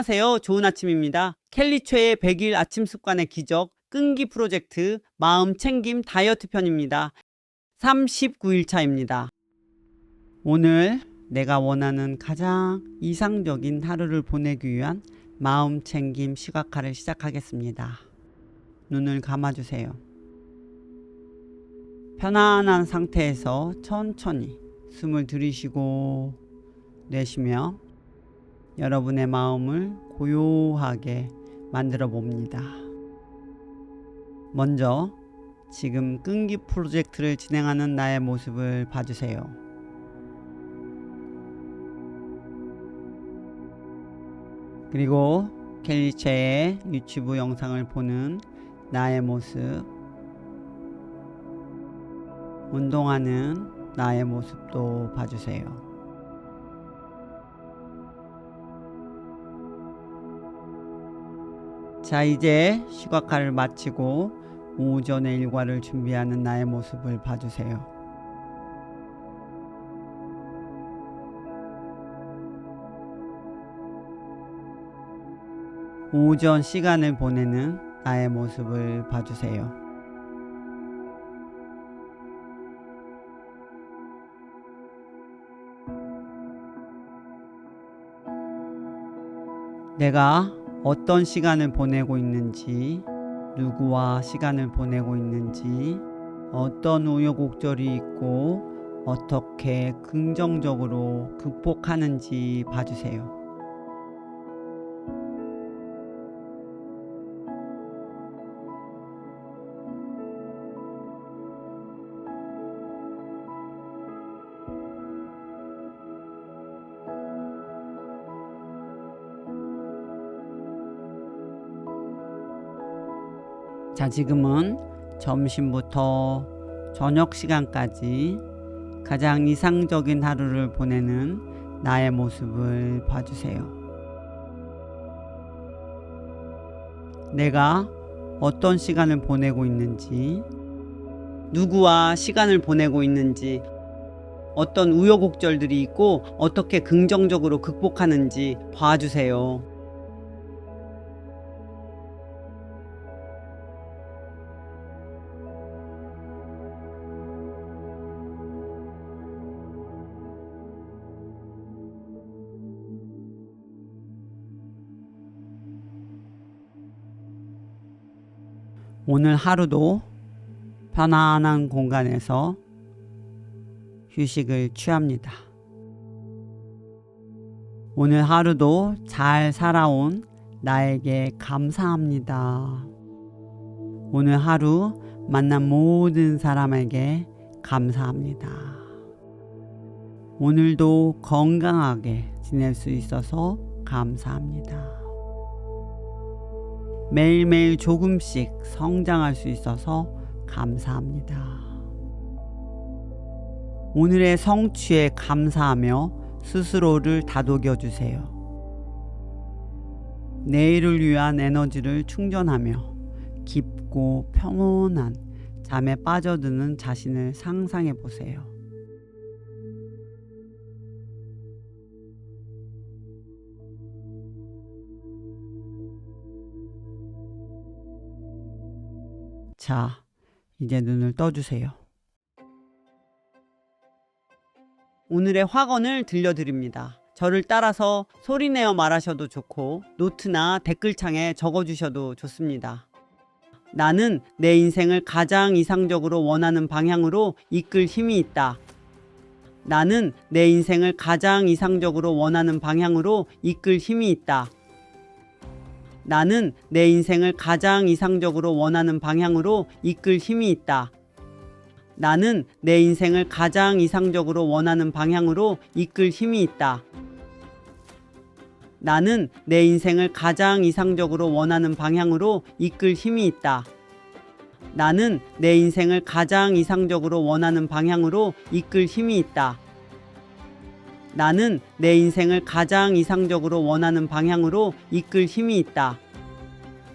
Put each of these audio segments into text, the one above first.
안녕하세요. 좋은 아침입니다. 켈리최의 100일 아침 습관의 기적 끈기 프로젝트 마음 챙김 다이어트 편입니다. 39일 차입니다. 오늘 내가 원하는 가장 이상적인 하루를 보내기 위한 마음 챙김 시각화를 시작하겠습니다. 눈을 감아주세요. 편안한 상태에서 천천히 숨을 들이쉬고 내쉬며 여러분의 마음을 고요하게 만들어 봅니다. 먼저 지금 끈기 프로젝트를 진행하는 나의 모습을 봐주세요. 그리고 켈리체의 유튜브 영상을 보는 나의 모습, 운동하는 나의 모습도 봐주세요. 자, 이제 시각화를 마치고 오전의 일과를 준비하는 나의 모습을 봐주세요. 오전 시간을 보내는 나의 모습을 봐주세요. 내가 어떤 시간을 보내고 있는지, 누구와 시간을 보내고 있는지, 어떤 우여곡절이 있고, 어떻게 긍정적으로 극복하는지 봐주세요. 자, 지금은 점심부터 저녁 시간까지 가장 이상적인 하루를 보내는 나의 모습을 봐주세요. 내가 어떤 시간을 보내고 있는지, 누구와 시간을 보내고 있는지, 어떤 우여곡절들이 있고 어떻게 긍정적으로 극복하는지 봐주세요. 오늘 하루도 편안한 공간에서 휴식을 취합니다. 오늘 하루도 잘 살아온 나에게 감사합니다. 오늘 하루 만난 모든 사람에게 감사합니다. 오늘도 건강하게 지낼 수 있어서 감사합니다. 매일매일 조금씩 성장할 수 있어서 감사합니다. 오늘의 성취에 감사하며 스스로를 다독여 주세요. 내일을 위한 에너지를 충전하며 깊고 평온한 잠에 빠져드는 자신을 상상해 보세요. 자, 이제 눈을 떠주세요. 오늘의 확언을 들려드립니다. 저를 따라서 소리내어 말하셔도 좋고 노트나 댓글창에 적어주셔도 좋습니다. 나는 내 인생을 가장 이상적으로 원하는 방향으로 이끌 힘이 있다. 나는 내 인생을 가장 이상적으로 원하는 방향으로 이끌 힘이 있다. 나는 내 인생을 가장 이상적으로 원하는 방향으로 이끌 힘이 있다. 나는 내 인생을 가장 이상적으로 원하는 방향으로 이끌 힘이 있다. 나는 내 인생을 가장 이상적으로 원하는 방향으로 이끌 힘이 있다. 나는 내 인생을 가장 이상적으로 원하는 방향으로 이끌 힘이 있다. 나는 내 인생을 가장 이상적으로 원하는 방향으로 이끌 힘이 있다.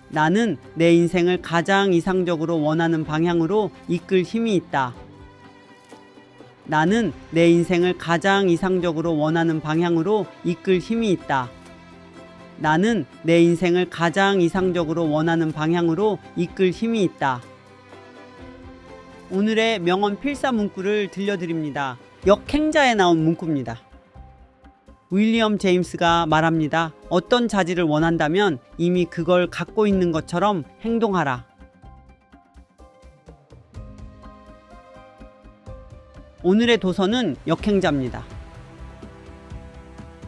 나는 내 인생을 가장 이상적으로 원하는 방향으로 이끌 힘이 있다. 나는 내 인생을 가장 이상적으로 원하는 방향으로 이끌 힘이 있다. 나는 내 인생을 가장 이상적으로 원하는 방향으로 이끌 힘이 있다. 오늘의 명언 필사 문구를 들려드립니다. 역행자에 나온 문구입니다. 윌리엄 제임스가 말합니다. 어떤 자질을 원한다면 이미 그걸 갖고 있는 것처럼 행동하라. 오늘의 도서는 역행자입니다.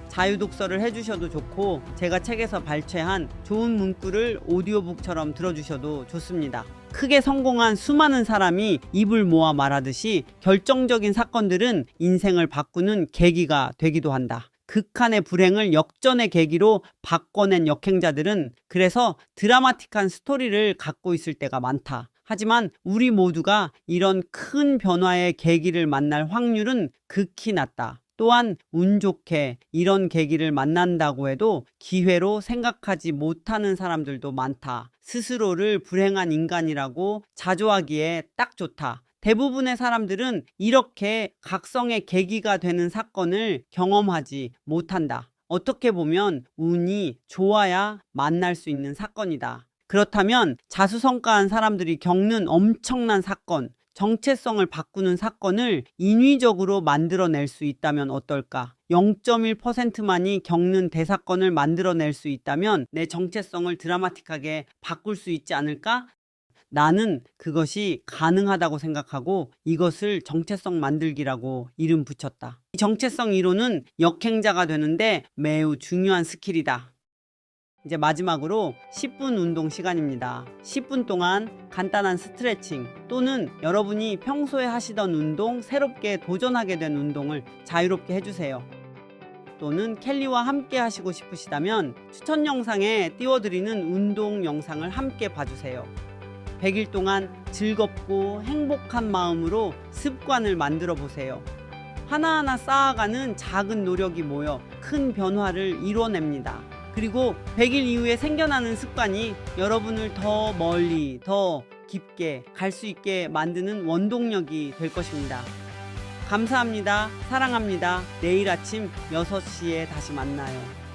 자유독서를 해주셔도 좋고 제가 책에서 발췌한 좋은 문구를 오디오북처럼 들어주셔도 좋습니다. 크게 성공한 수많은 사람이 입을 모아 말하듯이 결정적인 사건들은 인생을 바꾸는 계기가 되기도 한다. 극한의 불행을 역전의 계기로 바꿔낸 역행자들은 그래서 드라마틱한 스토리를 갖고 있을 때가 많다. 하지만 우리 모두가 이런 큰 변화의 계기를 만날 확률은 극히 낮다. 또한 운 좋게 이런 계기를 만난다고 해도 기회로 생각하지 못하는 사람들도 많다. 스스로를 불행한 인간이라고 자조하기에 딱 좋다. 대부분의 사람들은 이렇게 각성의 계기가 되는 사건을 경험하지 못한다. 어떻게 보면 운이 좋아야 만날 수 있는 사건이다. 그렇다면 자수성가한 사람들이 겪는 엄청난 사건, 정체성을 바꾸는 사건을 인위적으로 만들어낼 수 있다면 어떨까? 0.1%만이 겪는 대사건을 만들어낼 수 있다면 내 정체성을 드라마틱하게 바꿀 수 있지 않을까? 나는 그것이 가능하다고 생각하고 이것을 정체성 만들기라고 이름 붙였다. 이 정체성 이론은 역행자가 되는데 매우 중요한 스킬이다. 이제 마지막으로 10분 운동 시간입니다. 10분 동안 간단한 스트레칭 또는 여러분이 평소에 하시던 운동, 새롭게 도전하게 된 운동을 자유롭게 해주세요. 또는 켈리와 함께 하시고 싶으시다면 추천 영상에 띄워드리는 운동 영상을 함께 봐주세요. 100일 동안 즐겁고 행복한 마음으로 습관을 만들어 보세요. 하나하나 쌓아가는 작은 노력이 모여 큰 변화를 이뤄냅니다. 그리고 100일 이후에 생겨나는 습관이 여러분을 더 멀리, 더 깊게 갈 수 있게 만드는 원동력이 될 것입니다. 감사합니다. 사랑합니다. 내일 아침 6시에 다시 만나요.